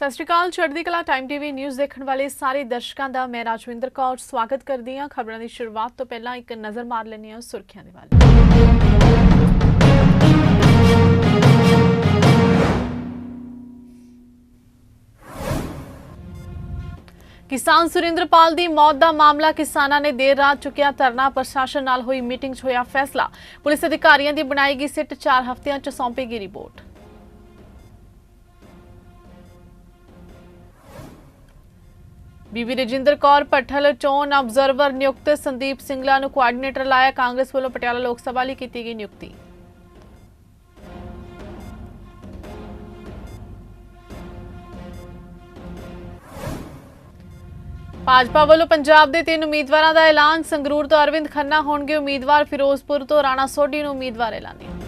ਸਤਿ ਸ਼੍ਰੀ ਅਕਾਲ, ਚੜ੍ਹਦੀ ਕਲਾ ਟਾਈਮ ਟੀਵੀ ਨਿਊਜ਼ ਦੇਖਣ ਵਾਲੇ ਸਾਰੇ ਦਰਸ਼ਕਾਂ ਦਾ, ਮੈਂ ਰਾਜਵਿੰਦਰ ਕੌਰ, ਸਵਾਗਤ ਕਰਦੀ ਹਾਂ। ਖਬਰਾਂ ਦੀ ਸ਼ੁਰੂਆਤ ਤੋਂ ਪਹਿਲਾਂ ਇੱਕ ਨਜ਼ਰ ਮਾਰ ਲੈਂਦੇ ਹਾਂ ਸੁਰਖੀਆਂ ਦੇ ਵੱਲ। ਕਿਸਾਨ ਸੁਰਿੰਦਰਪਾਲ ਦੀ ਮੌਤ ਦਾ ਮਾਮਲਾ ਕਿਸਾਨਾਂ ਨੇ ਦੇਰ ਰਾਤ ਚੁੱਕਿਆ ਧਰਨਾ। ਪ੍ਰਸ਼ਾਸਨ ਨਾਲ ਹੋਈ ਮੀਟਿੰਗ 'ਚ ਹੋਇਆ ਫੈਸਲਾ। ਪੁਲਿਸ ਅਧਿਕਾਰੀਆਂ ਦੀ ਬਣਾਈ ਗਈ ਸਿੱਟ 4 ਹਫ਼ਤਿਆਂ 'ਚ ਸੌਂਪੇਗੀ ਰਿਪੋਰਟ। ਬੀਬੀ ਰਜਿੰਦਰ ਕੌਰ ਪੱਠਲ ਚੋਣ ਆਬਜ਼ਰਵਰ ਨਿਯੁਕਤ ਸੰਦੀਪ ਸਿੰਗਲਾ ਨੂੰ ਕੋਆਰਡੀਨੇਟਰ ਲਾਇਆ ਕਾਂਗਰਸ ਵੱਲੋਂ ਪਟਿਆਲਾ ਲੋਕ ਸਭਾ ਲਈ ਕੀਤੀ ਗਈ ਨਿਯੁਕਤੀ। ਭਾਜਪਾ ਵੱਲੋਂ ਪੰਜਾਬ ਦੇ ਤਿੰਨ ਉਮੀਦਵਾਰਾਂ ਦਾ ਐਲਾਨ ਸੰਗਰੂਰ ਤੋਂ ਅਰਵਿੰਦ ਖੰਨਾ ਹੋਣਗੇ ਉਮੀਦਵਾਰ ਫਿਰੋਜ਼ਪੁਰ ਤੋਂ ਰਾਣਾ ਸੋਢੀ ਨੂੰ ਉਮੀਦਵਾਰ ਐਲਾਨਿਆ।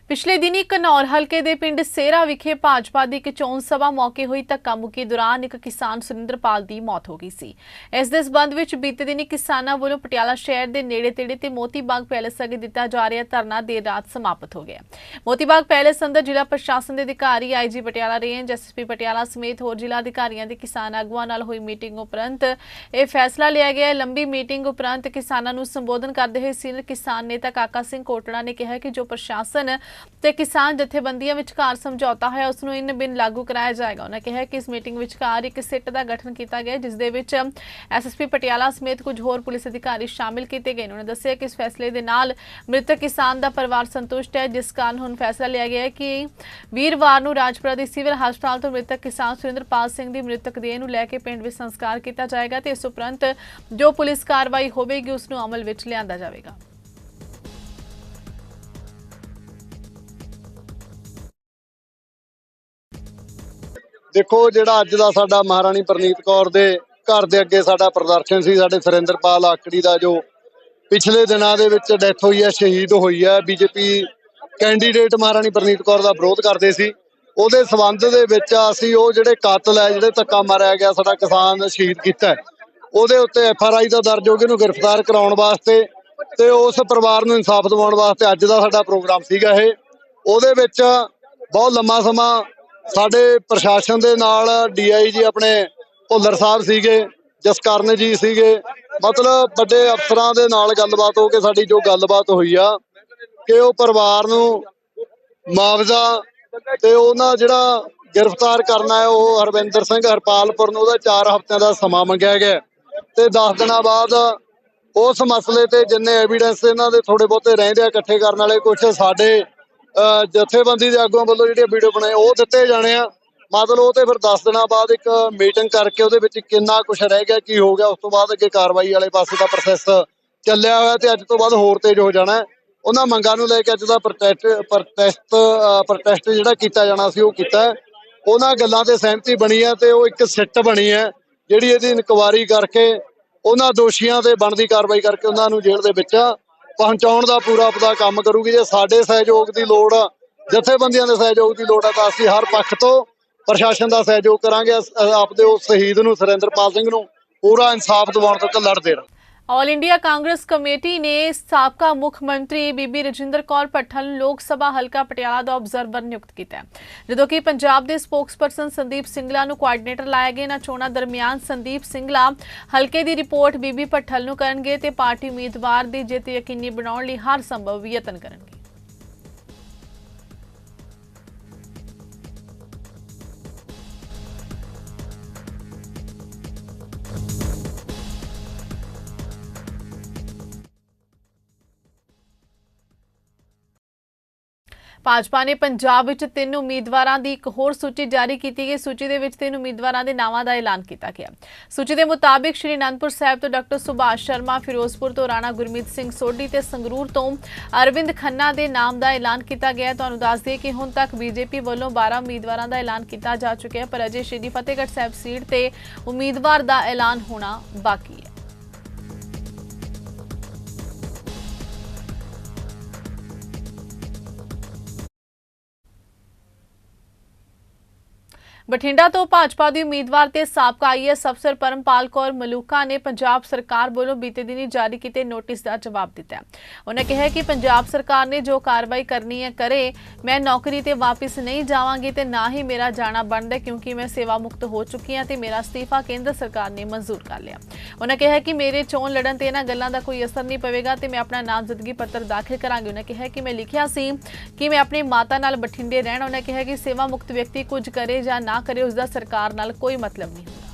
ਪਿਛਲੇ ਦਿਨੀ ਕਨੌਰ ਹਲਕੇ ਦੇ ਪਿੰਡ ਸੇਰਾ ਵਿਖੇ ਭਾਜਪਾ ਦੀ ਇੱਕ ਚੋਣ ਸਭਾ ਮੌਕੇ ਹੋਈ ਧੱਕਾ ਮੁੱਕੀ ਦੌਰਾਨ ਇੱਕ ਕਿਸਾਨ ਸੁਰਿੰਦਰਪਾਲ ਦੀ ਮੌਤ ਹੋ ਗਈ ਸੀ। ਇਸ ਦੇ ਸਬੰਧ ਵਿੱਚ ਬੀਤੇ ਦਿਨੀ ਕਿਸਾਨਾਂ ਵੱਲੋਂ ਪਟਿਆਲਾ ਸ਼ਹਿਰ ਦੇ ਨੇੜੇ ਤੇੜੇ ਤੇ ਮੋਤੀ ਬਾਗ ਪੈਲੇਸ ਅੱਗੇ ਦਿੱਤਾ ਜਾ ਰਿਹਾ ਧਰਨਾ ਦੇਰ ਰਾਤ ਸਮਾਪਤ ਹੋ ਗਿਆ। ਮੋਤੀ ਬਾਗ ਪੈਲੇਸ ਅੰਦਰ ਜ਼ਿਲ੍ਹਾ ਪ੍ਰਸ਼ਾਸਨ ਦੇ ਅਧਿਕਾਰੀ IG Patiala range SSP Patiala ਸਮੇਤ ਹੋਰ ਜ਼ਿਲ੍ਹਾ ਅਧਿਕਾਰੀਆਂ ਦੇ ਕਿਸਾਨ ਆਗੂਆਂ ਨਾਲ ਹੋਈ ਮੀਟਿੰਗ ਉਪਰੰਤ ਇਹ ਫੈਸਲਾ ਲਿਆ ਗਿਆ ਲੰਬੀ ਮੀਟਿੰਗ ਉਪਰੰਤ ਕਿਸਾਨਾਂ ਨੂੰ ਸੰਬੋਧਨ ਕਰਦੇ ਹੋਏ ਸੀਨੀਅਰ ਕਿਸਾਨ ਨੇਤਾ ਕਾਕਾ ਸਿੰਘ ਕੋਟੜਾ ਨੇ ਕਿਹਾ ਕਿ ਜੋ ਪ੍ਰਸ਼ਾਸਨ ਤੇ ਕਿਸਾਨ ਜਥੇਬੰਦੀਆਂ ਵਿਚਕਾਰ ਸਮਝੌਤਾ ਹੈ ਉਸ ਨੂੰ ਇਨ ਬਿਨ ਲਾਗੂ ਕਰਾਇਆ ਜਾਏਗਾ। ਉਹਨਾਂ ਕਿਹਾ ਕਿ ਇਸ ਮੀਟਿੰਗ ਵਿਚਕਾਰ ਇੱਕ ਸਿੱਟ ਦਾ ਗਠਨ ਕੀਤਾ ਗਿਆ ਹੈ, ਜਿਸ ਦੇ ਵਿੱਚ ਐਸਐਸਪੀ ਪਟਿਆਲਾ ਸਮੇਤ ਕੁਝ ਹੋਰ ਪੁਲਿਸ ਅਧਿਕਾਰੀ ਸ਼ਾਮਿਲ ਕੀਤੇ ਗਏ ਨੇ। ਉਹਨਾਂ ਦੱਸਿਆ ਕਿ ਇਸ ਫੈਸਲੇ ਦੇ ਨਾਲ ਮ੍ਰਿਤਕ ਕਿਸਾਨ ਦਾ ਪਰਿਵਾਰ ਸੰਤੁਸ਼ਟ ਹੈ ਜਿਸ ਕਾਰਨ ਹੁਣ ਫੈਸਲਾ ਲਿਆ ਗਿਆ ਹੈ ਕਿ ਵੀਰਵਾਰ ਨੂੰ ਰਾਜਪੁਰਾ ਦੇ ਸਿਵਲ ਹਸਪਤਾਲ ਤੋਂ ਮ੍ਰਿਤਕ ਕਿਸਾਨ ਸੁਰਿੰਦਰਪਾਲ ਸਿੰਘ ਦੀ ਮ੍ਰਿਤਕ ਦੇਹ ਨੂੰ ਲੈ ਕੇ ਪਿੰਡ ਵਿੱਚ ਸੰਸਕਾਰ ਕੀਤਾ ਜਾਏਗਾ ਤੇ ਇਸ ਉਪਰੰਤ ਜੋ ਪੁਲਿਸ ਕਾਰਵਾਈ ਹੋਵੇਗੀ ਉਸ ਨੂੰ ਅਮਲ ਵਿੱਚ ਲਿਆਂਦਾ ਜਾਵੇਗਾ। ਦੇਖੋ ਜਿਹੜਾ ਅੱਜ ਦਾ ਸਾਡਾ ਮਹਾਰਾਣੀ ਪ੍ਰਨੀਤ ਕੌਰ ਦੇ ਘਰ ਦੇ ਅੱਗੇ ਸਾਡਾ ਪ੍ਰਦਰਸ਼ਨ ਸੀ, ਸਾਡੇ ਸੁਰਿੰਦਰਪਾਲ ਆਕੜੀ ਦਾ ਜੋ ਪਿਛਲੇ ਦਿਨਾਂ ਦੇ ਵਿੱਚ ਡੈਥ ਹੋਈ ਹੈ, ਸ਼ਹੀਦ ਹੋਈ ਹੈ, ਬੀਜੇਪੀ ਕੈਂਡੀਡੇਟ ਮਹਾਰਾਣੀ ਪ੍ਰਨੀਤ ਕੌਰ ਦਾ ਵਿਰੋਧ ਕਰਦੇ ਸੀ। ਉਹਦੇ ਸਬੰਧ ਦੇ ਵਿੱਚ ਅਸੀਂ ਉਹ ਜਿਹੜੇ ਕਾਤਲ ਹੈ, ਜਿਹੜੇ ਧੱਕਾ ਮਾਰਿਆ ਗਿਆ, ਸਾਡਾ ਕਿਸਾਨ ਸ਼ਹੀਦ ਕੀਤਾ ਉਹਦੇ ਉੱਤੇ ਐਫ ਆਰ ਆਈ ਦਾ ਦਰਜ ਹੋ ਕੇ ਉਹਨੂੰ ਗ੍ਰਿਫਤਾਰ ਕਰਾਉਣ ਵਾਸਤੇ ਤੇ ਉਸ ਪਰਿਵਾਰ ਨੂੰ ਇਨਸਾਫ ਦਿਵਾਉਣ ਵਾਸਤੇ ਅੱਜ ਦਾ ਸਾਡਾ ਪ੍ਰੋਗਰਾਮ ਸੀਗਾ ਇਹ। ਉਹਦੇ ਵਿੱਚ ਬਹੁਤ ਲੰਮਾ ਸਮਾਂ ਸਾਡੇ ਪ੍ਰਸ਼ਾਸਨ ਦੇ ਨਾਲ ਡੀਆਈਜੀ ਆਪਣੇ ਭੁੱਲਰ ਸਾਹਿਬ ਸੀਗੇ, ਜਸਕਰਨ ਜੀ ਸੀਗੇ। ਮਤਲਬ ਵੱਡੇ ਅਫਸਰਾਂ ਦੇ ਨਾਲ ਗੱਲਬਾਤ ਹੋ ਕੇ ਸਾਡੀ ਜੋ ਗੱਲਬਾਤ ਹੋਈ ਆ, ਕਿ ਉਹ ਪਰਿਵਾਰ ਨੂੰ ਮੁਆਵਜ਼ਾ ਤੇ ਉਹਨਾਂ ਜਿਹੜਾ ਗ੍ਰਿਫਤਾਰ ਕਰਨਾ ਹੈ, ਉਹ ਹਰਵਿੰਦਰ ਸਿੰਘ ਹਰਪਾਲਪੁਰ ਨੂੰ ਉਹਦਾ 4 ਹਫ਼ਤਿਆਂ ਦਾ ਸਮਾਂ ਮੰਗਿਆ ਗਿਆ। ਤੇ 10 ਦਿਨਾਂ ਬਾਅਦ ਉਸ ਮਸਲੇ ਤੇ ਜਿੰਨੇ ਐਵੀਡੈਂਸ ਇਹਨਾਂ ਦੇ ਥੋੜੇ ਬਹੁਤੇ ਰਹਿੰਦੇ ਆ ਇਕੱਠੇ ਕਰਨ ਵਾਲੇ ਕੁਝ ਸਾਡੇ ਜਥੇਬੰਦੀ ਦੇ ਆਗੂਆਂ ਵੱਲੋਂ ਜਿਹੜੇ ਵੀਡੀਓ ਬਣਾਏ ਉਹ ਦਿੱਤੇ ਜਾਣੇ ਆ ਮਤਲਬ ਉਹ ਤੇ ਫਿਰ 10 ਦਿਨਾਂ ਬਾਅਦ ਇੱਕ ਮੀਟਿੰਗ ਕਰਕੇ ਉਹਦੇ ਵਿੱਚ ਕਿੰਨਾ ਕੁਝ ਰਹਿ ਗਿਆ, ਕੀ ਹੋ ਗਿਆ, ਉਸ ਤੋਂ ਬਾਅਦ ਅੱਗੇ ਕਾਰਵਾਈ ਵਾਲੇ ਪਾਸੇ ਦਾ ਪ੍ਰੋਸੈਸ ਚੱਲਿਆ ਹੋਇਆ ਤੇ ਅੱਜ ਤੋਂ ਬਾਅਦ ਹੋਰ ਤੇਜ਼ ਹੋ ਜਾਣਾ ਉਹਨਾਂ ਮੰਗਾਂ ਨੂੰ ਲੈ ਕੇ ਅੱਜ ਦਾ ਪ੍ਰੋਟੈਸਟ ਪ੍ਰੋਟੈਸਟ ਪ੍ਰੋਟੈਸਟ ਜਿਹੜਾ ਕੀਤਾ ਜਾਣਾ ਸੀ, ਉਹ ਕੀਤਾ ਹੈ। ਉਹਨਾਂ ਗੱਲਾਂ ਤੇ ਸਹਿਮਤੀ ਬਣੀ ਹੈ ਤੇ ਉਹ ਇੱਕ ਸਿੱਟ ਬਣੀ ਹੈ, ਜਿਹੜੀ ਇਹਦੀ ਇਨਕੁਆਰੀ ਕਰਕੇ ਉਹਨਾਂ ਦੋਸ਼ੀਆਂ ਤੇ ਬਣਦੀ ਕਾਰਵਾਈ ਕਰਕੇ ਉਹਨਾਂ ਨੂੰ ਜੇਲ੍ਹ ਦੇ ਵਿੱਚ ਪਹੁੰਚਾਉਣ ਦਾ ਪੂਰਾ ਆਪਦਾ ਕੰਮ ਕਰੂਗੀ, ਜੇ ਸਾਡੇ ਸਹਿਯੋਗ ਦੀ ਲੋੜ ਆ, ਜਥੇਬੰਦੀਆਂ ਦੇ ਸਹਿਯੋਗ ਦੀ ਲੋੜ ਆ, ਤਾਂ ਅਸੀਂ ਹਰ ਪੱਖ ਤੋਂ ਪ੍ਰਸ਼ਾਸਨ ਦਾ ਸਹਿਯੋਗ ਕਰਾਂਗੇ ਆਪਦੇ ਉਸ ਸ਼ਹੀਦ ਨੂੰ, ਸੁਰਿੰਦਰਪਾਲ ਸਿੰਘ ਨੂੰ ਪੂਰਾ ਇਨਸਾਫ ਦਿਵਾਉਣ ਤੱਕ ਲੜਦੇ ਰਹਾਂਗੇ। ਆਲ ਇੰਡੀਆ ਕਾਂਗਰਸ ਕਮੇਟੀ ਨੇ ਸਾਬਕਾ ਮੁੱਖ ਮੰਤਰੀ ਬੀਬੀ ਰਜਿੰਦਰ ਕੌਰ ਪੱਠਲ ਨੂੰ ਲੋਕ ਸਭਾ ਹਲਕਾ ਪਟਿਆਲਾ ਦਾ ਆਬਜ਼ਰਵਰ ਨਿਯੁਕਤ ਕੀਤਾ ਹੈ। ਜਦੋਂ ਕਿ ਪੰਜਾਬ ਦੇ ਸਪੋਕਸਪਰਸਨ ਸੰਦੀਪ ਸਿੰਗਲਾ ਨੂੰ ਕੋਆਰਡੀਨੇਟਰ ਲਾਇਆ ਗਿਆ ਨਾ ਚੋਣਾਂ ਦਰਮਿਆਨ ਸੰਦੀਪ ਸਿੰਗਲਾ ਹਲਕੇ ਦੀ ਰਿਪੋਰਟ ਬੀਬੀ ਪੱਠਲ ਨੂੰ ਕਰਨਗੇ ਤੇ ਪਾਰਟੀ ਉਮੀਦਵਾਰ ਦੀ ਜਿੱਤ ਯਕੀਨੀ ਬਣਾਉਣ ਲਈ ਹਰ ਸੰਭਵ ਯਤਨ ਕਰਨਗੇ। ਭਾਜਪਾ ਨੇ ਪੰਜਾਬ ਵਿੱਚ ਤਿੰਨ ਉਮੀਦਵਾਰਾਂ ਦੀ ਇੱਕ ਹੋਰ ਸੂਚੀ ਜਾਰੀ ਕੀਤੀ ਗਈ। ਸੂਚੀ ਦੇ ਵਿੱਚ ਤਿੰਨ ਉਮੀਦਵਾਰਾਂ ਦੇ ਨਾਵਾਂ ਦਾ ਐਲਾਨ ਕੀਤਾ ਗਿਆ। ਸੂਚੀ ਦੇ ਮੁਤਾਬਿਕ ਸ਼੍ਰੀ ਅਨੰਦਪੁਰ ਸਾਹਿਬ ਤੋਂ ਡਾਕਟਰ ਸੁਭਾਸ਼ ਸ਼ਰਮਾ, ਫਿਰੋਜ਼ਪੁਰ ਤੋਂ ਰਾਣਾ ਗੁਰਮੀਤ ਸਿੰਘ ਸੋਢੀ ਤੇ ਸੰਗਰੂਰ ਤੋਂ ਅਰਵਿੰਦ ਖੰਨਾ ਦੇ ਨਾਮ ਦਾ ਐਲਾਨ ਕੀਤਾ ਗਿਆ ਤੁਹਾਨੂੰ ਦੱਸ ਦਈਏ ਕਿ ਹੁਣ ਤੱਕ ਬੀਜੇਪੀ ਵੱਲੋਂ 12 ਉਮੀਦਵਾਰਾਂ ਦਾ ਐਲਾਨ ਕੀਤਾ ਜਾ ਚੁੱਕਿਆ ਪਰ ਅਜੇ ਸ਼੍ਰੀ ਫਤਿਹਗੜ੍ਹ ਸਾਹਿਬ ਸੀਟ ਤੇ ਉਮੀਦਵਾਰ ਦਾ ਐਲਾਨ ਹੋਣਾ ਬਾਕੀ ਬਠਿੰਡਾ ਤੋਂ ਭਾਜਪਾ ਦੀ ਉਮੀਦਵਾਰ ਤੇ ਸਾਬਕਾ ਆਈਐਸ ਅਫਸਰ ਪਰਮਪਾਲ ਕੌਰ ਮਲੂਕਾ ਨੇ ਪੰਜਾਬ ਸਰਕਾਰ ਵੱਲੋਂ ਬੀਤੇ ਦਿਨੀ ਜਾਰੀ ਕੀਤੇ ਨੋਟਿਸ ਦਾ ਜਵਾਬ ਦਿੱਤਾ। ਉਹਨਾਂ ਕਿਹਾ ਕਿ ਪੰਜਾਬ ਸਰਕਾਰ ਨੇ ਜੋ ਕਾਰਵਾਈ ਕਰਨੀ ਹੈ, ਕਰੇ। ਮੈਂ ਨੌਕਰੀ ਤੇ ਵਾਪਸ ਨਹੀਂ ਜਾਵਾਂਗੀ ਤੇ ਨਾ ਹੀ ਮੇਰਾ ਜਾਣਾ ਬਣਦਾ ਕਿਉਂਕਿ ਮੈਂ ਸੇਵਾ ਮੁਕਤ ਹੋ ਚੁੱਕੀ ਹਾਂ ਤੇ ਮੇਰਾ ਅਸਤੀਫਾ ਕੇਂਦਰ ਸਰਕਾਰ ਨੇ ਮਨਜ਼ੂਰ ਕਰ ਲਿਆ। ਉਹਨਾਂ ਕਿਹਾ ਕਿ ਮੇਰੇ ਚੋਣ ਲੜਨ ਤੇ ਇਹਨਾਂ ਗੱਲਾਂ ਦਾ ਕੋਈ ਅਸਰ ਨਹੀਂ ਪਵੇਗਾ ਤੇ ਮੈਂ ਆਪਣਾ ਨਾਮਜ਼ਦਗੀ ਪੱਤਰ ਦਾਖਲ ਕਰਾਂਗੀ। ਉਹਨਾਂ ਕਿਹਾ ਕਿ ਮੈਂ ਲਿਖਿਆ ਸੀ ਕਿ ਮੈਂ ਆਪਣੀ ਮਾਤਾ ਨਾਲ ਬਠਿੰਡੇ ਰਹਿਣਾ। ਉਹਨਾਂ ਕਿਹਾ ਕਿ ਸੇਵਾ ਮੁਕਤ ਵਿਅਕਤੀ ਕੁਝ ਕਰੇ ਜਾਂ ਨਾ ਕਰੇ ਉਸ ਦਾ ਸਰਕਾਰ ਨਾਲ ਕੋਈ ਮਤਲਬ ਨਹੀਂ ਹੁੰਦਾ।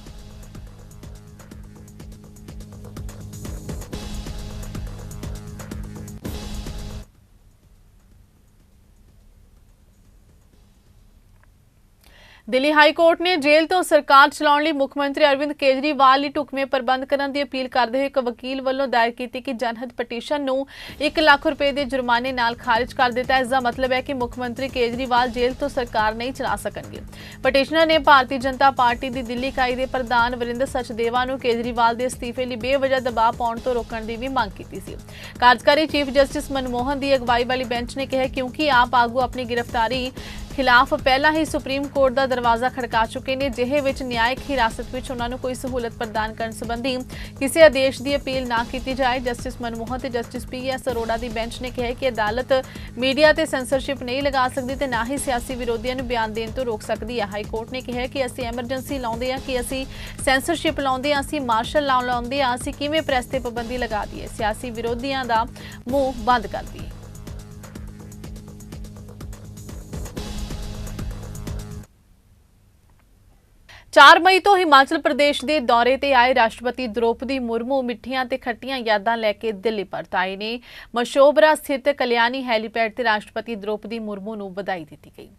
ਦਿੱਲੀ ਹਾਈ ਕੋਰਟ ਨੇ ਜੇਲ੍ਹ ਤੋਂ ਸਰਕਾਰ ਚਲਾਉਣ ਲਈ ਮੁੱਖ ਮੰਤਰੀ ਅਰਵਿੰਦ ਕੇਜਰੀਵਾਲ ਲਈ ਢੁਕਵੇਂ ਪ੍ਰਬੰਧ ਕਰਨ ਦੀ ਅਪੀਲ ਕਰਦੇ ਹੋਏ ਇੱਕ ਵਕੀਲ ਵੱਲੋਂ ਦਾਇਰ ਕੀਤੀ ਕਿ ਜਨਹਿਤ ਪਟੀਸ਼ਨ ਨੂੰ 1 ਲੱਖ ਰੁਪਏ ਦੇ ਜੁਰਮਾਨੇ ਨਾਲ ਖਾਰਜ ਕਰ ਦਿੱਤਾ ਇਸ ਦਾ ਮਤਲਬ ਹੈ ਕਿ ਮੁੱਖ ਮੰਤਰੀ ਕੇਜਰੀਵਾਲ ਜੇਲ੍ਹ ਤੋਂ ਸਰਕਾਰ ਨਹੀਂ ਚਲਾ ਸਕਣਗੇ। ਪਟੀਸ਼ਨਰ ਨੇ ਭਾਰਤੀ ਜਨਤਾ ਪਾਰਟੀ ਦੀ ਦਿੱਲੀ ਇਕਾਈ ਦੇ ਪ੍ਰਧਾਨ ਵਰਿੰਦਰ ਸਚਦੇਵਾ ਨੂੰ ਕੇਜਰੀਵਾਲ ਦੇ ਅਸਤੀਫੇ ਲਈ ਬੇਵਜ੍ਹਾ ਦਬਾਅ ਪਾਉਣ ਤੋਂ ਰੋਕਣ ਦੀ ਵੀ ਮੰਗ ਕੀਤੀ ਸੀ। ਕਾਰਜਕਾਰੀ ਚੀਫ ਜਸਟਿਸ ਮਨਮੋਹਨ ਦੀ ਅਗਵਾਈ ਵਾਲੀ ਬੈਂਚ ਨੇ ਕਿਹਾ, ਕਿਉਂਕਿ ਆਪ ਆਗੂ ਆਪਣੀ ਗ੍ਰਿਫਤਾਰੀ ਖਿਲਾਫ ਪਹਿਲਾਂ ਹੀ ਸੁਪਰੀਮ ਕੋਰਟ ਦਾ ਦਰਵਾਜ਼ਾ ਖੜਕਾ ਚੁੱਕੇ ਨੇ, ਜਿਹੇ ਵਿੱਚ ਨਿਆਇਕ ਹਿਰਾਸਤ ਵਿੱਚ ਉਹਨਾਂ ਨੂੰ ਕੋਈ ਸਹੂਲਤ ਪ੍ਰਦਾਨ ਕਰਨ ਸੰਬੰਧੀ ਕਿਸੇ ਆਦੇਸ਼ ਦੀ ਅਪੀਲ ਨਾ ਕੀਤੀ ਜਾਏ। ਜਸਟਿਸ ਮਨਮੋਹਨ ਤੇ ਜਸਟਿਸ ਪੀ ਐਸ ਅਰੋੜਾ ਦੀ ਬੈਂਚ ਨੇ ਕਿਹਾ ਕਿ ਅਦਾਲਤ ਮੀਡੀਆ ਤੇ ਸੈਂਸਰਸ਼ਿਪ ਨਹੀਂ ਲਗਾ ਸਕਦੀ ਤੇ ਨਾ ਹੀ ਸਿਆਸੀ ਵਿਰੋਧੀਆਂ ਨੂੰ ਬਿਆਨ ਦੇਣ ਤੋਂ ਰੋਕ ਸਕਦੀ ਹੈ। ਹਾਈ ਕੋਰਟ ਨੇ ਕਿਹਾ ਕਿ ਅਸੀਂ ਐਮਰਜੈਂਸੀ ਲਾਉਂਦੇ ਹਾਂ, ਕਿ ਅਸੀਂ ਸੈਂਸਰਸ਼ਿਪ ਲਾਉਂਦੇ ਹਾਂ, ਅਸੀਂ ਮਾਰਸ਼ਲ ਲਾਉ ਲਾਉਂਦੇ ਹਾਂ, ਅਸੀਂ ਕਿਵੇਂ ਪ੍ਰੈਸ ਤੇ ਪਾਬੰਦੀ ਲਗਾ ਦਈਏ? ਸਿਆਸੀ ਵਿਰੋਧੀਆਂ ਦਾ ਮੂੰਹ ਬੰਦ ਕਰ ਦਈਏ। 4 ਮਈ ਤੋਂ ਹਿਮਾਚਲ ਪ੍ਰਦੇਸ਼ ਦੇ ਦੌਰੇ ਤੇ ਆਏ ਰਾਸ਼ਟਰਪਤੀ ਦ੍ਰੋਪਦੀ ਮੁਰਮੂ ਮਿੱਠੀਆਂ ਤੇ ਖੱਟੀਆਂ ਯਾਦਾਂ ਲੈ ਕੇ ਦਿੱਲੀ ਪਰਤ ਆਏ ਨੇ। ਮਸ਼ੋਬਰਾ ਸਥਿਤ ਕਲਿਆਣੀ ਹੈਲੀਪੈਡ ਤੇ ਰਾਸ਼ਟਰਪਤੀ ਦ੍ਰੋਪਦੀ ਮੁਰਮੂ ਨੂੰ ਵਧਾਈ ਦਿੱਤੀ ਗਈ।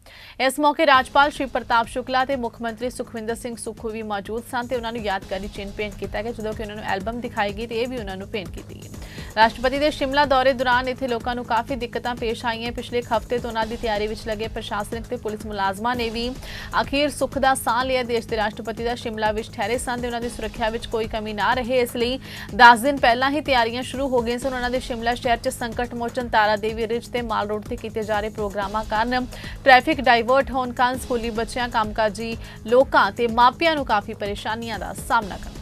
ਇਸ ਮੌਕੇ ਰਾਜਪਾਲ ਸ਼੍ਰੀ ਪ੍ਰਤਾਪ ਸ਼ੁਕਲਾ ਤੇ ਮੁੱਖ ਮੰਤਰੀ ਸੁਖਵਿੰਦਰ ਸਿੰਘ ਸੁੱਖੂ ਵੀ ਮੌਜੂਦ ਸਨ ਤੇ ਉਹਨਾਂ ਨੂੰ ਯਾਦਗਾਰੀ ਚਿੰਨ੍ਹ ਭੇਂਟ ਕੀਤਾ ਗਿਆ, ਜਦੋਂ ਕਿ ਉਹਨਾਂ ਨੂੰ ਐਲਬਮ ਦਿਖਾਈ ਗਈ ਤੇ ਇਹ ਵੀ ਉਹਨਾਂ ਨੂੰ ਭੇਂਟ ਕੀਤੀ ਗਈ। ਰਾਸ਼ਟਰਪਤੀ ਦੇ ਸ਼ਿਮਲਾ ਦੌਰੇ ਦੌਰਾਨ ਇੱਥੇ ਲੋਕਾਂ ਨੂੰ ਕਾਫੀ ਦਿੱਕਤਾਂ ਪੇਸ਼ ਆਈਆਂ। ਪਿਛਲੇ ਇੱਕ ਹਫ਼ਤੇ ਤੋਂ ਉਹਨਾਂ ਦੀ ਤਿਆਰੀ ਵਿੱਚ ਲੱਗੇ ਪ੍ਰਸ਼ਾਸਨਿਕ ਤੇ ਪੁਲਿਸ ਮੁਲਾਜ਼ਮਾਂ ਨੇ ਵੀ ਅਖੀਰ ਸੁੱਖ ਦਾ ਸਾਹ ਲਿਆ। ਦੇਸ਼ ਦੇ ਰਾਸ਼ਟਰਪਤੀ ਦਾ ਸ਼ਿਮਲਾ ਵਿੱਚ ਠਹਿਰੇ ਸਨ ਤੇ ਉਹਨਾਂ ਦੀ ਸੁਰੱਖਿਆ ਵਿੱਚ ਕੋਈ ਕਮੀ ਨਾ ਰਹੇ। ਇਸ ਲਈ 10 ਦਿਨ ਪਹਿਲਾਂ ਹੀ ਤਿਆਰੀਆਂ ਸ਼ੁਰੂ ਹੋ ਗਈਆਂ ਸਨ। ਉਹਨਾਂ ਦੇ ਸ਼ਿਮਲਾ ਸ਼ਹਿਰ 'ਚ ਸੰਕਟ ਮੋਚਨ ਤਾਰਾ ਦੇਵੀ ਰਿਜ ਤੇ ਮਾਲ ਰੋਡ ਤੇ ਕੀਤੇ ਜਾ ਰਹੇ ਪ੍ਰੋਗਰਾਮਾਂ ਕਾਰਨ ਟ੍ਰੈਫਿਕ ਡਾਈਵਰਟ ਹੋਣ ਕਾਰਨ ਸਕੂਲੀ ਬੱਚਿਆਂ, ਕੰਮਕਾਜੀ ਲੋਕਾਂ ਤੇ ਮਾਪਿਆਂ ਨੂੰ ਕਾਫੀ ਪਰੇਸ਼ਾਨੀਆਂ ਦਾ ਸਾਹਮਣਾ ਕਰਨਾ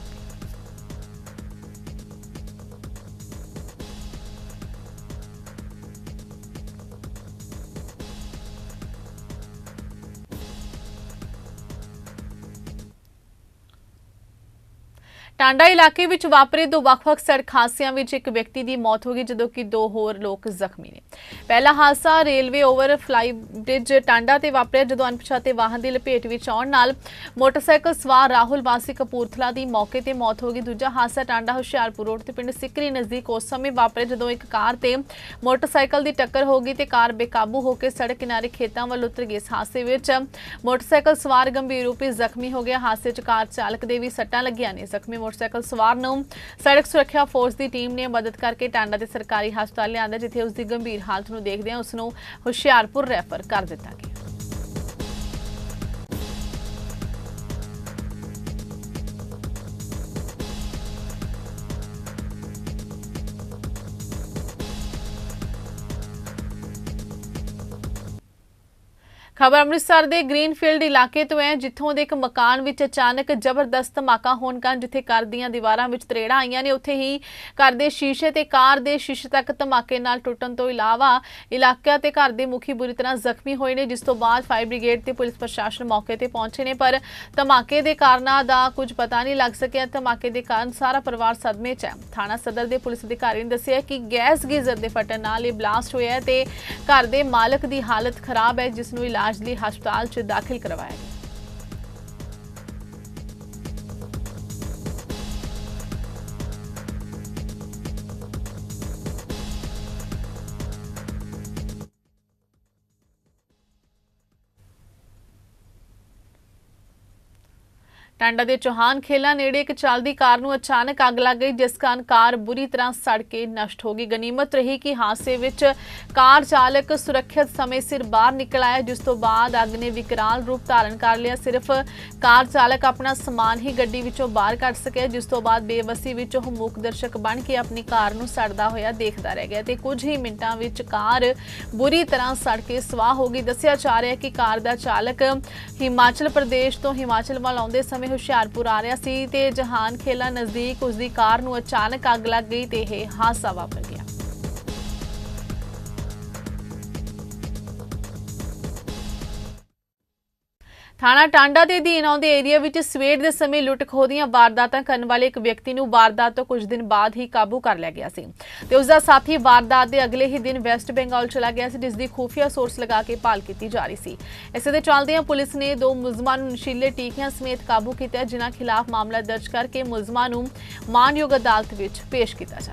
ਟਾਂਡਾ ਇਲਾਕੇ ਵਿੱਚ ਵਾਪਰੇ ਦੋ ਵੱਖ-ਵੱਖ ਸੜਕ ਹਾਦਸਿਆਂ ਵਿੱਚ ਇੱਕ ਵਿਅਕਤੀ ਦੀ ਮੌਤ ਹੋ ਗਈ, ਜਦੋਂ ਕਿ ਦੋ ਹੋਰ ਲੋਕ ਜ਼ਖਮੀ ਨੇ। ਪਹਿਲਾ ਹਾਦਸਾ railway over fly bridge Tanda ਤੇ ਵਾਪਰਿਆ, ਜਦੋਂ ਅਣਪਛਾਤੇ ਵਾਹਨ ਦੀ ਲਪੇਟ ਵਿੱਚ ਆਉਣ ਨਾਲ ਮੋਟਰਸਾਈਕਲ ਸਵਾਰ ਰਾਹੁਲ, ਵਾਸੀ ਕਪੂਰਥਲਾ ਦੀ ਮੌਕੇ ਤੇ ਮੌਤ ਹੋ ਗਈ। ਦੂਜਾ ਹਾਦਸਾ ਟਾਂਡਾ ਹੁਸ਼ਿਆਰਪੁਰ ਰੋਡ ਤੇ ਪਿੰਡ ਸਿਕਰੀ ਨਜ਼ਦੀਕ ਉਸ ਸਮੇਂ ਵਾਪਰਿਆ, ਜਦੋਂ ਇੱਕ ਕਾਰ ਤੇ ਮੋਟਰਸਾਈਕਲ ਦੀ ਟੱਕਰ ਹੋ ਗਈ ਤੇ ਕਾਰ ਬੇਕਾਬੂ ਹੋ ਕੇ ਸੜਕ ਕਿਨਾਰੇ ਖੇਤਾਂ ਵੱਲ ਉਤਰ ਗਈ। ਇਸ ਹਾਦਸੇ ਵਿੱਚ ਮੋਟਰਸਾਈਕਲ ਸਵਾਰ ਗੰਭੀਰ ਰੂਪ ਵਿੱਚ ਜ਼ਖਮੀ ਹੋ ਗਿਆ। ਹਾਦਸੇ 'ਚ ਕਾਰ ਚਾਲਕ ਦੇ ਵੀ ਸੱਟਾਂ ਲੱਗੀਆਂ ਨੇ। ਜ਼ਖਮੀ ਮੋਟਰਸਾਈਕਲ ਸਵਾਰ ਨੂੰ ਸੜਕ ਸੁਰੱਖਿਆ ਫੋਰਸ ਦੀ ਟੀਮ ਨੇ ਮਦਦ ਕਰਕੇ ਟਾਂਡਾ ਦੇ ਸਰਕਾਰੀ ਹਸਪਤਾਲ ਲਿਆਂਦਾ, ਜਿੱਥੇ ਉਸ ਦੀ ਗੰਭੀਰ ਹਾਲਤ ਨੂੰ ਦੇਖਦਿਆਂ ਉਸ ਨੂੰ ਹੁਸ਼ਿਆਰਪੁਰ ਰੈਫਰ ਕਰ ਦਿੱਤਾ ਗਿਆ। ਖਬਰ ਅੰਮ੍ਰਿਤਸਰ ਦੇ ਗ੍ਰੀਨਫੀਲਡ ਇਲਾਕੇ ਤੋਂ ਹੈ, ਜਿੱਥੋਂ ਦੇ ਇੱਕ ਮਕਾਨ ਵਿੱਚ ਅਚਾਨਕ ਜ਼ਬਰਦਸਤ ਧਮਾਕਾ ਹੋਣ ਕਾਰਨ ਜਿੱਥੇ ਘਰ ਦੀਆਂ ਦੀਵਾਰਾਂ ਵਿੱਚ ਤਰੇੜਾਂ ਆਈਆਂ ਨੇ, ਉੱਥੇ ਹੀ ਘਰ ਦੇ ਸ਼ੀਸ਼ੇ ਤੇ ਕਾਰ ਦੇ ਸ਼ੀਸ਼ੇ ਤੱਕ ਧਮਾਕੇ ਨਾਲ ਟੁੱਟਣ ਤੋਂ ਇਲਾਵਾ ਇਲਾਕਾ ਤੇ ਘਰ ਦੇ ਮੁਖੀ ਬੁਰੀ ਤਰ੍ਹਾਂ ਜ਼ਖਮੀ ਹੋਏ ਨੇ, ਜਿਸ ਤੋਂ ਬਾਅਦ ਫਾਇਰ ਬ੍ਰਿਗੇਡ ਤੇ ਪੁਲਿਸ ਪ੍ਰਸ਼ਾਸਨ ਮੌਕੇ ਤੇ ਪਹੁੰਚੇ ਨੇ, ਪਰ ਧਮਾਕੇ ਦੇ ਕਾਰਨਾਂ ਦਾ ਕੁਝ ਪਤਾ ਨਹੀਂ ਲੱਗ ਸਕਿਆ। ਧਮਾਕੇ ਦੇ ਕਾਰਨ ਸਾਰਾ ਪਰਿਵਾਰ ਸਦਮੇ 'ਚ ਹੈ। ਥਾਣਾ ਸਦਰ ਦੇ ਪੁਲਿਸ ਅਧਿਕਾਰੀ ਨੇ ਦੱਸਿਆ ਕਿ ਗੈਸ ਗੀਜ਼ਰ ਦੇ ਫਟਣ ਨਾਲ ਇਹ ਬਲਾਸਟ ਹੋਇਆ ਹੈ ਤੇ ਘਰ ਦੇ ਮਾਲਕ ਦੀ ਹਾਲਤ ਖਰਾਬ ਹੈ, ਜਿਸ ਨੂੰ ਇਲਾਜ ਲਈ ਹਸਪਤਾਲ 'ਚ ਦਾਖਲ ਕਰਵਾਇਆ ਗਿਆ ਟਾਂਡਾ ਦੇ ਚੌਹਾਨ ਖੇਲਾ ਨੇੜੇ ਇੱਕ ਚੱਲਦੀ ਕਾਰ ਨੂੰ ਅਚਾਨਕ ਅੱਗ ਲੱਗ ਗਈ, ਜਿਸ ਕਾਰਨ ਕਾਰ ਬੁਰੀ ਤਰ੍ਹਾਂ ਸੜ ਕੇ ਨਸ਼ਟ ਹੋ ਗਈ। ਗਨੀਮਤ ਰਹੀ ਕਿ ਹਾਦਸੇ ਵਿੱਚ ਕਾਰ ਚਾਲਕ ਸੁਰੱਖਿਅਤ ਸਮੇਂ ਸਿਰ ਬਾਹਰ ਨਿਕਲ ਆਇਆ, ਜਿਸ ਤੋਂ ਬਾਅਦ ਅੱਗ ਨੇ ਵਿਕਰਾਲ ਰੂਪ ਧਾਰਨ ਕਰ ਲਿਆ। ਸਿਰਫ ਕਾਰ ਚਾਲਕ ਆਪਣਾ ਸਮਾਨ ਹੀ ਗੱਡੀ ਵਿੱਚੋਂ ਬਾਹਰ ਕੱਢ ਸਕਿਆ, ਜਿਸ ਤੋਂ ਬਾਅਦ ਬੇਵਸੀ ਵਿੱਚ ਉਹ ਮੂਕ ਦਰਸ਼ਕ ਬਣ ਕੇ ਆਪਣੀ ਕਾਰ ਨੂੰ ਸੜਦਾ ਹੋਇਆ ਦੇਖਦਾ ਰਹਿ ਗਿਆ ਤੇ ਕੁਝ ਹੀ ਮਿੰਟਾਂ ਵਿੱਚ ਕਾਰ ਬੁਰੀ ਤਰ੍ਹਾਂ ਸੜ ਕੇ ਸਵਾਹ ਹੋ ਗਈ। ਦੱਸਿਆ ਜਾ ਰਿਹਾ ਕਿ ਕਾਰ ਦਾ ਚਾਲਕ ਹਿਮਾਚਲ ਪ੍ਰਦੇਸ਼ ਤੋਂ ਹਿਮਾਚਲ ਵੱਲ ਆਉਂਦੇ ਸਮੇਂ ਹੁਸ਼ਿਆਰਪੁਰ ਆ ਰਿਹਾ ਸੀ ਤੇ ਜਹਾਨ ਖੇਲਾ ਨਜ਼ਦੀਕ ਉਸ ਦੀ ਕਾਰ ਨੂੰ ਅਚਾਨਕ ਅੱਗ ਲੱਗ ਗਈ ਤੇ ਇਹ ਹਾਦਸਾ ਵਾਪਰ ਗਿਆ। ਥਾਣਾ ਟਾਂਡਾ ਦੇ ਅਧੀਨ ਆਉਂਦੇ ਏਰੀਆ ਵਿੱਚ ਸਵੇਰ ਦੇ ਸਮੇਂ ਲੁੱਟ ਖੋਹ ਦੀਆਂ ਵਾਰਦਾਤਾਂ ਕਰਨ ਵਾਲੇ ਇੱਕ ਵਿਅਕਤੀ ਨੂੰ ਵਾਰਦਾਤ ਤੋਂ ਕੁਝ ਦਿਨ ਬਾਅਦ ਹੀ ਕਾਬੂ ਕਰ ਲਿਆ ਗਿਆ ਸੀ। ਤੇ ਉਸ ਦਾ ਸਾਥੀ ਵਾਰਦਾਤ ਦੇ ਅਗਲੇ ਹੀ ਦਿਨ ਵੈਸਟ ਬੰਗਾਲ ਚਲਾ ਗਿਆ ਸੀ, ਜਿਸ ਦੀ ਖੂਫੀਆ ਸੋਰਸ ਲਗਾ ਕੇ ਭਾਲ ਕੀਤੀ ਜਾ ਰਹੀ ਸੀ। ਇਸੇ ਦੇ ਚੱਲਦਿਆਂ ਪੁਲਿਸ ਨੇ ਦੋ ਮੁਲਜ਼ਮਾਂ ਨੂੰ ਨਸ਼ੀਲੇ ਟੀਕਿਆਂ ਸਮੇਤ ਕਾਬੂ ਕੀਤਾ, ਜਿਨ੍ਹਾਂ ਖਿਲਾਫ ਮਾਮਲਾ ਦਰਜ ਕਰਕੇ ਮੁਲਜ਼ਮਾਂ ਨੂੰ ਮਾਨਯੋਗ ਅਦਾਲਤ ਵਿੱਚ ਪੇਸ਼ ਕੀਤਾ ਜਾ